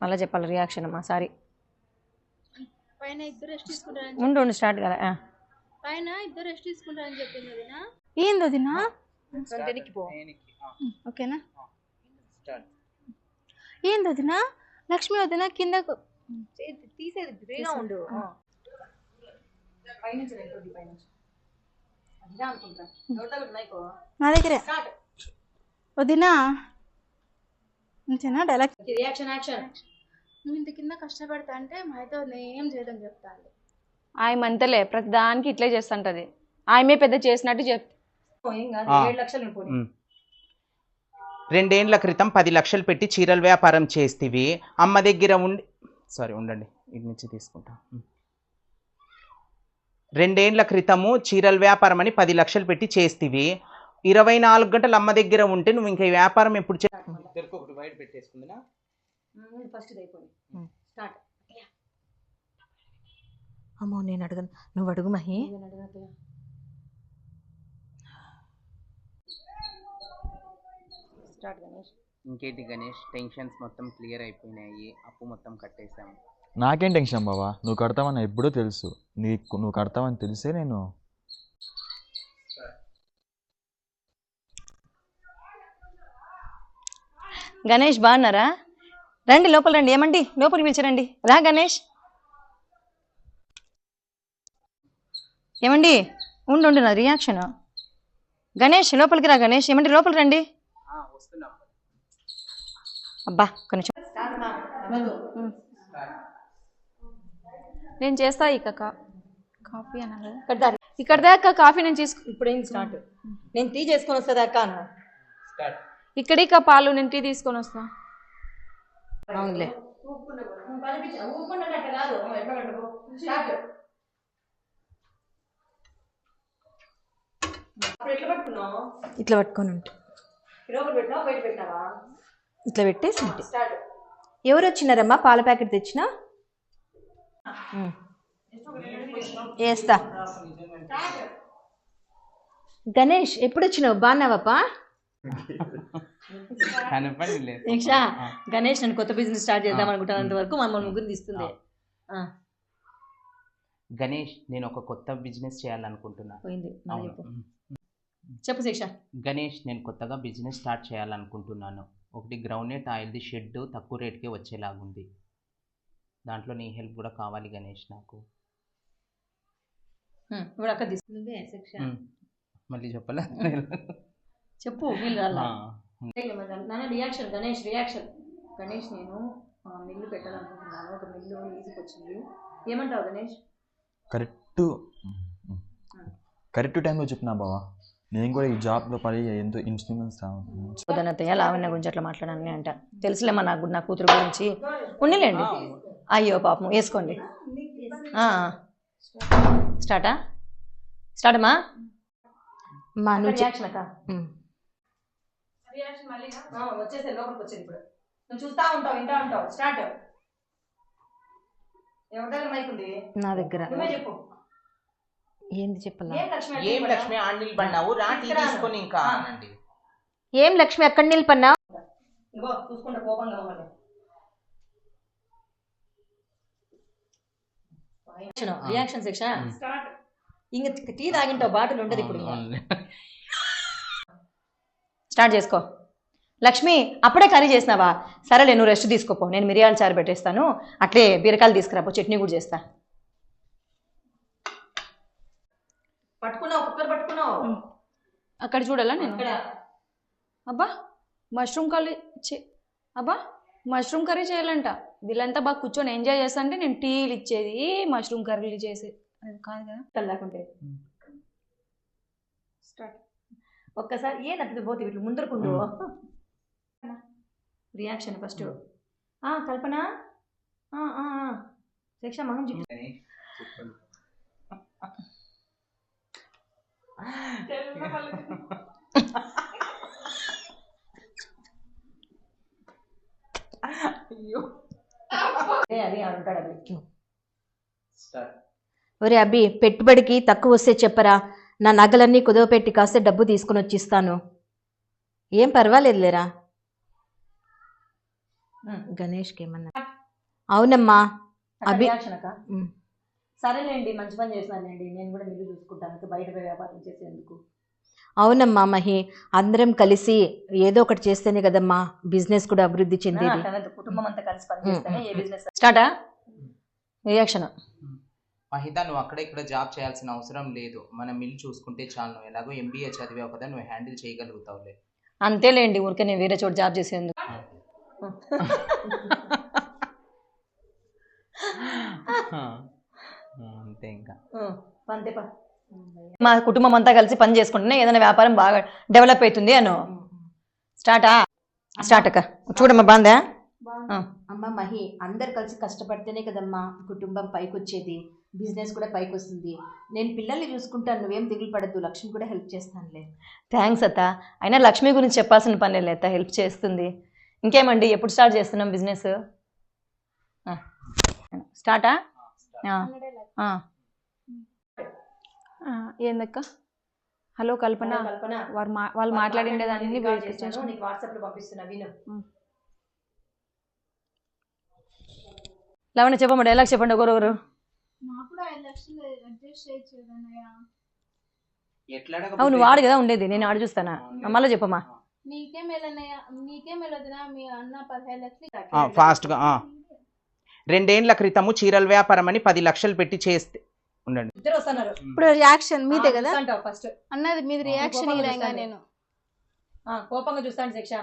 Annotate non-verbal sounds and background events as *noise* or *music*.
మళ్ళీ చెప్పాలి రియాక్షన్ అమ్మా సారీ పైన ఇద్దరు రెస్ట్ తీసుకుంటారని ఉండు ఉండు స్టార్ట్ కదా. పైన ఇద్దరు రెస్ట్ తీసుకుంటారని చెప్పింది వదినా. ఏంది వదినా? ఓకేనా? ఏంది వదినా? లక్ష్మి వదినా కిందకు తీసేది ఫ్రీగా ఉండు. నా దగ్గరే. వదినా అంతేనా? డైలాగ్ రియాక్షన్ యాక్షన్ నువ్వు ఇంత కింద కష్టపడతా అంటే ఏం చేయడం చెప్తాను ఆమె అంతలే ప్రతి దానికి ఇట్లే చేస్తుంటది. ఆమె పెద్ద చేసినట్టు చెప్. రెండేండ్ల క్రితం పది లక్షలు పెట్టి చీరల వ్యాపారం చేస్తేవి. అమ్మ దగ్గర ఉండి సారీ ఉండండి ఇటు నుంచి తీసుకుంటా. రెండేండ్ల క్రితము చీరల వ్యాపారం అని పది లక్షలు పెట్టి చేస్తేవి. ఇరవై నాలుగు గంటలు అమ్మ దగ్గర ఉంటే నువ్వు ఇంకా ఈ వ్యాపారం ఎప్పుడు చే వైట్ పెట్టేసుకుందినా? ఫస్ట్ అయిపోయింది. స్టార్ట్ అమ్మో నేను అడగను. నువ్వు అడుగు మహి. స్టార్ట్ గణేష్ ఇంకేంటి గణేష్ టెన్షన్స్ మొత్తం క్లియర్ అయిపోయినాయి. అప్పు మొత్తం కట్టేసాము నాకేం టెన్షన్ బావా? నువ్వు కడతావని ఎప్పుడూ తెలుసు. నీకు నువ్వు కడతావని తెలిసే నేను గణేష్ బాగున్నారా? రండి లోపల రండి. ఏమండి? లోపలికి పిలిచారండి. రా గణేష్. ఏమండి? ఉండు ఉండు నా రియాక్షన్ గణేష్ లోపలికి రా గణేష్. ఏమండి లోపల రండి. వస్తున్నాం. అబ్బా కొంచెం నేను చేస్తా ఇక కా- కాఫీ అన్నా ఇక్కడ దాకా కాఫీ నేను తీసుకు ఇప్పుడు ఏం స్టార్ట్ నేను టీ చేసుకొని వస్తుందా అక్క అను ఇక్కడ ఇక పాలు నేను టీ తీసుకొని వస్తా. అవునులే. ఇట్లా పట్టుకొని ఉంటే. ఇట్లా పెట్టేసి ఎవరు వచ్చినారమ్మా? పాల ప్యాకెట్ తెచ్చినా. వేస్తా. గణేష్ ఎప్పుడు వచ్చినావు లేదు *laughs* దీక్ష గణేష్ నేను కొత్త బిజినెస్ స్టార్ట్ చేద్దాం అనుకుంటున్నంత వరకు మన ముగ్గురు తీస్తుంది ఆ, గణేష్ నేను ఒక కొత్త బిజినెస్ చేయాలనుకుంటున్నా. పోయింది. చెప్పు. శిక్ష గణేష్ నేను కొత్తగా బిజినెస్ స్టార్ట్ చేయాలనుకుంటున్నాను. ఒకటి గ్రౌండ్నెట్ ఆయిల్ది షెడ్ తక్కువ రేట్కే వచ్చేలాగుంది. దాంట్లో నీ హెల్ప్ కూడా కావాలి గణేష్ నాకు. ఇప్పుడు అక్క. మళ్ళీ చెప్పలే? చెప్పు వీళ్ళు. నాన్న రియాక్షన్ గణేష్ రియాక్షన్ గణేష్ నేను మిల్లు పెట్టాలనుకుంటున్నాను. ఒక మిల్లు లీజుకి వచ్చింది ఏమంటావు గణేష్? కరెక్ట్. కరెక్ట్ టైంలో చెప్పినా బావా. నేను కూడా ఈ జాబ్లో పడి ఎంతో ఇన్స్ట్రుమెంట్స్ వదనతయ్య లావణ్య గురించి అట్లా మాట్లాడాలని అంట. తెలుసులేమ్మా నాకు నా కూతురు గురించి. ఉన్నిలేండి అయ్యో పాపం వేసుకోండి. ఆ, స్టార్టా? స్టార్ట్ అమ్మా మా నువ్వు రియాక్షన్ ఉమ్. వచ్చేసే లోపలికి వచ్చేది ఇప్పుడు. నువ్వు చూస్తా ఉంటావు వింటా ఉంటావు. స్టార్ట్. ఎవరి దగ్గర మైక్ ఉంది? నా దగ్గర. నువ్వే చెప్పు. ఏంది చెప్పాలా? ఏం లక్ష్మి ఆండిల్ పడినావు రా టీ. తీసుకొని ఇంకా. అనండి. ఏం లక్ష్మి? అక్కడ నిలిపన్నా ఇగో చూసుకుంటా కోపంగా మమ్మల్ని రియాక్షన్ సెక్షన్. ఇంక టీ తాగింటావు బాటిల్ ఉండదు ఇప్పుడు. స్టార్ట్ చేసుకో. లక్ష్మి అప్పుడే కర్రీ చేసినావా? సరేలే నువ్వు రెస్ట్ తీసుకోపో. నేను మిరియాల చారు పెట్టేస్తాను. అట్లే బీరకాయలు తీసుకురాపో చట్నీ కూడా చేస్తా. పట్టుకున్నావు కుక్కర్ పట్టుకున్నావు? అక్కడ చూడాలా నేను? అక్కడ. అబ్బా మష్రూమ్ కర్రీ చే అబ్బా మష్రూమ్ కర్రీ చేయాలంట. వీళ్ళంతా బాగా కూర్చొని ఎంజాయ్ చేస్తా అంటే నేను టీలు ఇచ్చేది మష్రూమ్ కర్రీలు చేసేది అది కాదు కదా. తెల్లాకుంటే స్టార్ట్. ఒక్కసారి ఏదంటే పోతే వీటి ముందరకుండు? రియాక్షన్ ఫస్ట్ కల్పన? ఆ, ఆ, ఆ. శిక్ష మగం చూపి ఏ, అది అంటాడు. ఒరే అబ్బి పెట్టుబడికి తక్కువ వస్తే చెప్పరా? నా నగలన్నీ కుదవపెట్టి కాస్తే డబ్బు తీసుకుని వచ్చిస్తాను. ఏం పర్వాలేదులేరా. గణేష్కి ఏమన్నా? అవునమ్మా. అభి. సరేలేండి మంచి పని చేసినారులేండి నేను కూడా మిల్లు చూసుకుంటాను. బయట వ్యాపారం చేసేందుకు. అవునమ్మా మహి. అందరం కలిసి ఏదో ఒకటి చేస్తేనే కదమ్మా బిజినెస్ కూడా అభివృద్ధి చెందేది. కుటుంబం అంతా కలిసి పని చేస్తేనే ఏ బిజినెస్ స్టార్టా? రియాక్షన్. మహిత నువ్వు అక్కడ ఇక్కడ జాబ్ చేయాల్సిన అవసరం లేదు. మన మిల్ చూసుకుంటే చాలు. నువ్వు ఎలాగో ఎంబీఏ చదివావు కదా నువ్వు హ్యాండిల్ చేయగలుగుతావులే. అంతేలేండి ఊరికే నేను వేరే చోట జాబ్ చేసేందుకు. అంతే ఇంకా. మా కుటుంబం అంతా కలిసి పని చేసుకుంటేనే ఏదైనా వ్యాపారం బాగా డెవలప్ అవుతుంది అను. స్టార్టా స్టార్ట్ అక్క. చూడమ్మా బాందా. అమ్మ మహి అందరు కలిసి కష్టపడితేనే కదమ్మా కుటుంబం పైకి వచ్చేది బిజినెస్ కూడా పైకి వస్తుంది నేను పిల్లల్ని చూసుకుంటాను నువ్వేం దిగులు పడద్దు లక్ష్మి కూడా హెల్ప్ చేస్తానులే. థ్యాంక్స్ అత్త. అయినా లక్ష్మి గురించి చెప్పాల్సిన పని లేదు అత్త హెల్ప్ చేస్తుంది. ఇంకేమండి ఎప్పుడు స్టార్ట్ చేస్తున్నాం బిజినెస్? స్టార్టా. ఏందక్క? హలో కల్పన. వారు మా వాళ్ళు మాట్లాడిండేదాన్ని వాట్సాప్లో పంపిస్తున్నా విను. లవణ చెప్పమ్మ డైలాగ్ చెప్పండి ఒకరొకరు అవును వాడు కదా ఉండేది నేను ఆడు చూస్తానా? మళ్ళీ చెప్పమ్మా. నీకే మేలన్నయ్య నీకే మేలొదినా మీ అన్న పదిహేను లక్షలు ఫాస్ట్గా రెండేండ్ల క్రితము చీరల వ్యాపారం అని పది లక్షలు పెట్టి చేస్తే ఉండండి. ఇద్దరు వస్తున్నారు. ఇప్పుడు రియాక్షన్ మీదే కదా? ఫస్ట్ అన్నది మీది రియాక్షన్. నేను. కోపంగా చూస్తాను శిక్ష.